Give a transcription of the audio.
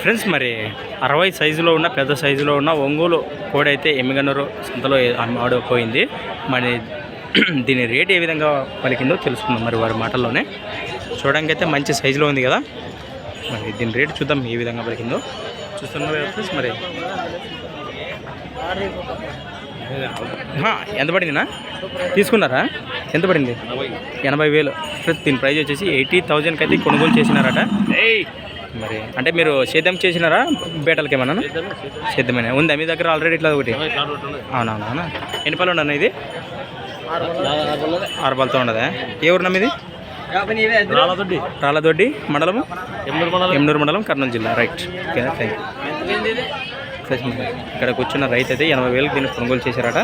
Friends మరి అరవై సైజులో ఉన్న పెద్ద సైజులో ఉన్న ఒంగోలు కోడైతే అయితే ఎమ్మిగన్నూరు సంతలో ఆడిపోయింది మరి దీని రేట్ ఏ విధంగా పలికిందో తెలుసుకుందాం మరి వారి మాటల్లోనే. చూడడానికి అయితే మంచి సైజులో ఉంది కదా. మరి దీని రేట్ చూద్దాం ఏ విధంగా పలికిందో. చూస్తున్నాం ఫ్రెండ్స్ మరి. ఎంత పడిందినా? తీసుకున్నారా? ఎంత పడింది? ఎనభై వేలు. ఫ్రెండ్స్ దీని ప్రైజ్ వచ్చేసి ఎయిటీ థౌజండ్కి అయితే కొనుగోలు చేసినారట. మరి అంటే మీరు సేద్యం చేసినారా? బేటలకి ఏమన్నా సేద్యమైన? ఉందా మీ దగ్గర ఆల్రెడీ ఇట్లా ఒకటి? అవునవునా? ఎన్ని పళ్ళు ఉండదు ఇది? ఆరు పళ్ళతో ఉండదా? ఏ ఊరున్నాం ఇది రాళ్ళదొడ్డి. మండలము? మండలం. ఎమ్నూరు మండలం కర్నూలు జిల్లా. రైట్ ఓకేనా థ్యాంక్ యూ ఇక్కడ కూర్చున్న రైతు అయితే ఎనభై వేలకు దీన్ని కొనుగోలు చేశారట.